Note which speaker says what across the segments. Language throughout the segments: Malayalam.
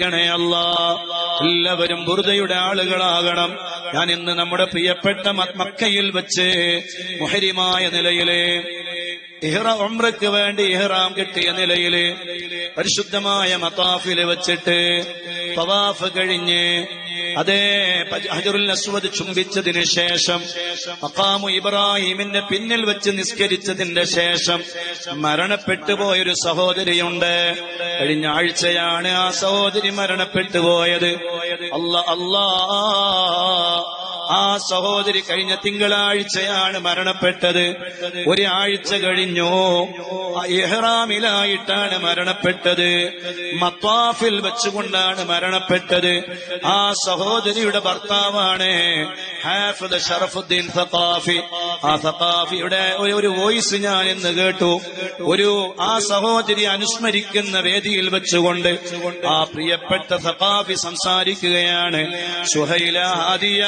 Speaker 1: എത്തിക്കണേ അല്ല. എല്ലാവരും ബുറുതയുടെ ആളുകളാകണം. ഞാൻ ഇന്ന് നമ്മുടെ പ്രിയപ്പെട്ട മക്കയിൽ വെച്ച് മുഹരിമായ നിലയിൽ ഇഹ്റ ഒമ്രയ്ക്ക് വേണ്ടി ഇഹ്റാം കിട്ടിയ നിലയിൽ പരിശുദ്ധമായ മത്താഫിൽ വെച്ചിട്ട് തവാഫ് കഴിഞ്ഞ് അതേ ഹജറുൽ അസ്വദ് ചുംബിച്ചതിന് ശേഷം മക്കാമു ഇബ്രാഹിമിന്റെ പിന്നിൽ വെച്ച് നിസ്കരിച്ചതിന്റെ ശേഷം മരണപ്പെട്ടു പോയൊരു സഹോദരിയുണ്ട്. കഴിഞ്ഞ ആഴ്ചയാണ് ആ സഹോദരി മരണപ്പെട്ടു പോയത്. അല്ല അല്ലാ ആ സഹോദരി കഴിഞ്ഞ തിങ്കളാഴ്ചയാണ് മരണപ്പെട്ടത്. ഒരാഴ്ച കഴിഞ്ഞു. എഹ്റാമിലായിട്ടാണ് മരണപ്പെട്ടത്. മത്വാഫിൽ വെച്ചുകൊണ്ടാണ് മരണപ്പെട്ടത്. ആ സഹോദരിയുടെ ഭർത്താവാണ് ഹാഫിദ് ഷറഫുദ്ദീൻ സഖാഫി. ആ സഖാഫിയുടെ ഒരു- വോയിസ് ഞാൻ ഇന്ന് കേട്ടു. ഒരു ആ സഹോദരി അനുസ്മരിക്കുന്ന വേദിയിൽ വെച്ചുകൊണ്ട് ആ പ്രിയപ്പെട്ട സഖാഫി സംസാരിക്കുകയാണ്. സുഹൈല ഹാദിയ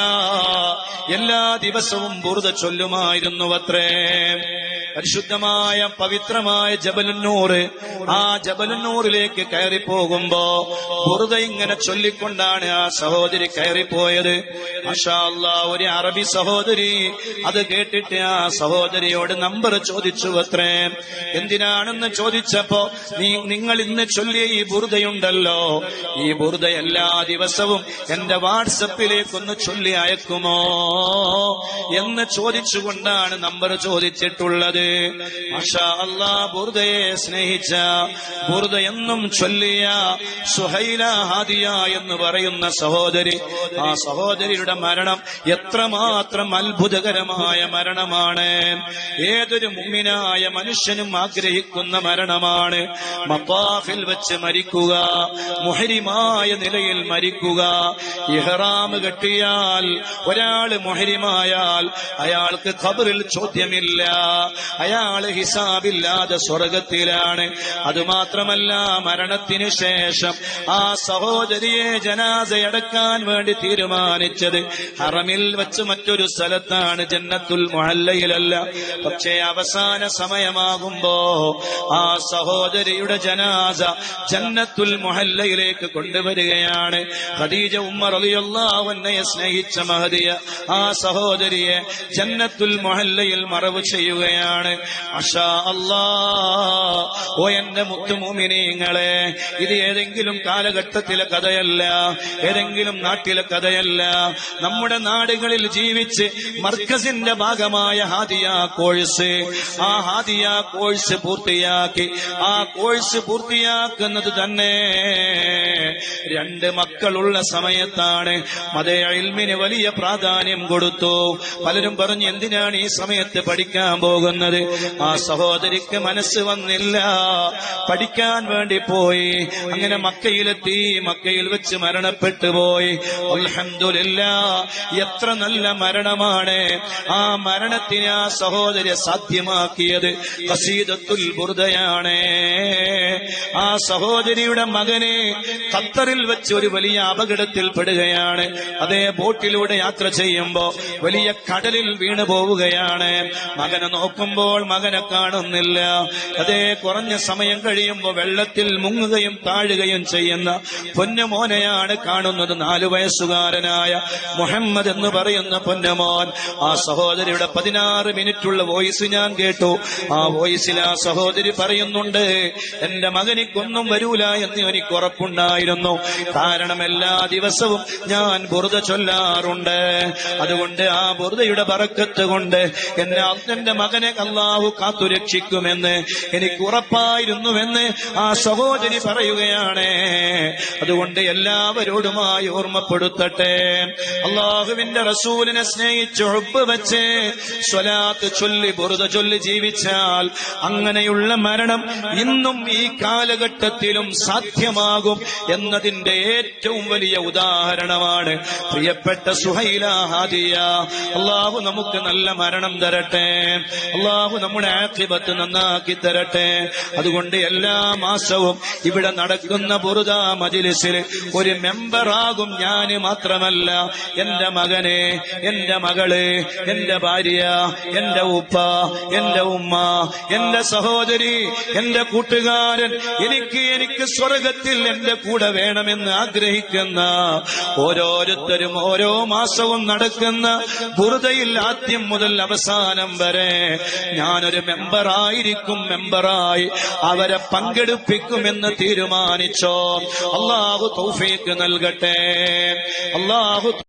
Speaker 1: എല്ലാ ദിവസവും ബുറുദ ചൊല്ലുമായിരുന്നു അത്രേ പരിശുദ്ധമായ പവിത്രമായ ജബലുന്നൂറ് ആ ജബലുന്നൂറിലേക്ക് കയറി പോകുമ്പോ ബുറുദ ഇങ്ങനെ ചൊല്ലിക്കൊണ്ടാണ് ആ സഹോദരി കയറിപ്പോയത്. മാഷാ അല്ലാ, ഒരു അറബി സഹോദരി അത് കേട്ടിട്ട് ആ സഹോദരിയോട് നമ്പർ ചോദിച്ചു അത്രേ എന്തിനാണെന്ന് ചോദിച്ചപ്പോ നീ നിങ്ങൾ ഇന്ന് ചൊല്ലിയ ഈ ബുറുതയുണ്ടല്ലോ ഈ ബുറുത എല്ലാ ദിവസവും എന്റെ വാട്സപ്പിലേക്കൊന്ന് ചൊല്ലി അയക്കുമോ? എന്ന് ചോദിച്ചുകൊണ്ടാണ് നമ്പർ ചോദിച്ചിട്ടുള്ളത്. ബുറുദയെ സ്നേഹിച്ച ബുർദ എന്നും ചൊല്ലിയ സുഹൈല ഹാദിയ എന്ന് പറയുന്ന സഹോദരി ആ സഹോദരിയുടെ മരണം എത്രമാത്രം അത്ഭുതകരമായ മരണമാണ്. ഏതൊരു മുമ്മിനായ മനുഷ്യനും ആഗ്രഹിക്കുന്ന മരണമാണ്. മപ്പാഫിൽ വെച്ച് മരിക്കുക മുഹരിമായ നിലയിൽ മരിക്കുക ഇഹ്റാം കെട്ടിയാൽ ഒരാൾ മുഹരിമായാൽ അയാൾക്ക് ഖബറിൽ ചോദ്യമില്ല. അയാൾ ഹിസാബില്ലാതെ സ്വർഗത്തിലാണ്. അതുമാത്രമല്ല മരണത്തിനു ശേഷം ആ സഹോദരിയെ ജനാസയടക്കാൻ വേണ്ടി തീരുമാനിച്ചത് ഹറമിൽ വെച്ച് മറ്റൊരു സ്ഥലത്താണ് ജന്നത്തുൽ മുഹല്ലയിലല്ല. പക്ഷേ അവസാന സമയമാകുമ്പോ ആ സഹോദരിയുടെ ജനാസ ജന്നത്തുൽ മുഹല്ലയിലേക്ക് കൊണ്ടുവരികയാണ്. ഖദീജ ഉമ്മർ അലിയല്ലാവന്നയെ സ്നേഹിച്ച മഹദിയ ആ സഹോദരിയെ ജന്നത്തുൽ മുഹല്ലയിൽ മറവ് ചെയ്യുകയാണ്. അല്ലാ. ഓ എന്റെ മുത്തുമൂമിനീങ്ങളെ ഇത് ഏതെങ്കിലും കാലഘട്ടത്തിലെ കഥയല്ല ഏതെങ്കിലും നാട്ടിലെ കഥയല്ല. നമ്മുടെ നാടുകളിൽ ജീവിച്ച് മർക്കസിന്റെ ഭാഗമായ ഹാദിയ കോഴ്സ് ആ ഹാദിയ കോഴ്സ് പൂർത്തിയാക്കി ആ കോഴ്സ് പൂർത്തിയാക്കുന്നത് തന്നെ രണ്ട് മക്കളുള്ള സമയത്താണ് മത ഇൽമിന് വലിയ പ്രാധാന്യം കൊടുത്തു. പലരും പറഞ്ഞു എന്തിനാണ് ഈ സമയത്ത് പഠിക്കാൻ പോകുന്നത്? ആ സഹോദരിക്ക് മനസ്സ് വന്നില്ല. പഠിക്കാൻ വേണ്ടി പോയി. അങ്ങനെ മക്കയിലെത്തി. മക്കയിൽ വെച്ച് മരണപ്പെട്ടു പോയി. അലഹമില്ല എത്ര നല്ല മരണമാണ്. ആ മരണത്തിന് ആ സഹോദരി സാധ്യമാക്കിയത് കസീദത്തുൽ ബുർദയാണ്. ആ സഹോദരിയുടെ മകന് ഖത്തറിൽ വെച്ച് ഒരു വലിയ അപകടത്തിൽ പെടുകയാണ്. അതേ ബോട്ടിലൂടെ യാത്ര ചെയ്യുമ്പോ വലിയ കടലിൽ വീണു പോവുകയാണ്. മകനെ നോക്കുമ്പോൾ മകനെ കാണുന്നില്ല. അതേ കുറഞ്ഞ സമയം കഴിയുമ്പോൾ വെള്ളത്തിൽ മുങ്ങുകയും താഴുകയും ചെയ്യുന്ന പൊന്നുമോനെയാണ് കാണുന്നത് നാലു വയസ്സുകാരനായ മുഹമ്മദ് എന്ന് പറയുന്ന പൊന്നമോൻ ആ സഹോദരിയുടെ പതിനാറ് മിനിറ്റുള്ള വോയിസ് ഞാൻ കേട്ടു. ആ വോയിസിൽ ആ സഹോദരി പറയുന്നുണ്ട് എന്റെ മകനിക്കൊന്നും വരൂല എന്ന് എനിക്ക് ഉറപ്പുണ്ടായിരുന്നു. കാരണം എല്ലാ ദിവസവും ഞാൻ ബുറുത ചൊല്ലാറുണ്ട്. അതുകൊണ്ട് ആ ബുറുതയുടെ പറക്കത്ത് കൊണ്ട് എന്നെ അന്നന്റെ മകനെ അള്ളാഹു കാത്തുരക്ഷിക്കുമെന്ന് എനിക്ക് ഉറപ്പായിരുന്നുവെന്ന് ആ സഹോദരി പറയുകയാണ്. അതുകൊണ്ട് എല്ലാവരോടുമായി ഓർമ്മപ്പെടുത്തട്ടെ. അള്ളാഹുവിന്റെ റസൂലിനെ സ്നേഹിച്ച് ഒപ്പ് വെച്ച് സ്വലാത്ത് ചൊല്ലി ബുറുത ചൊല്ലി ജീവിച്ചാൽ അങ്ങനെയുള്ള മരണം ഇന്നും ഈ കാലഘട്ടത്തിലും സാധ്യമാകും എന്നതിന്റെ ഏറ്റവും വലിയ ഉദാഹരണമാണ്. പ്രിയപ്പെട്ട സുഹൈല ഹാദിയ അള്ളാഹു നമുക്ക് നല്ല മരണം തരട്ടെ. അള്ളാഹു നമ്മുടെ ആക്ഷിപത്ത് നന്നാക്കി തരട്ടെ. അതുകൊണ്ട് എല്ലാ മാസവും ഇവിടെ നടക്കുന്ന ബുറുദ മജിലിസിൽ ഒരു മെമ്പറാകും ഞാൻ മാത്രമല്ല. എന്റെ മകനെ എന്റെ മകൾ എന്റെ ഭാര്യ എന്റെ ഉപ്പ എന്റെ ഉമ്മ എന്റെ സഹോദരി എന്റെ കൂട്ടുകാരൻ എനിക്ക് എനിക്ക് സ്വർഗത്തിൽ എന്റെ കൂടെ വേണമെന്ന് ആഗ്രഹിക്കുന്ന ഓരോരുത്തരും ഓരോ മാസവും നടക്കുന്ന ബുറുദയിൽ ആദ്യം മുതൽ അവസാനം വരെ ഞാനൊരു മെമ്പറായിരിക്കും മെമ്പറായി അവരെ പങ്കെടുപ്പിക്കുമെന്ന് തീരുമാനിച്ചോ. അള്ളാഹു തൗഫീക്ക് നൽകട്ടെ. അള്ളാഹു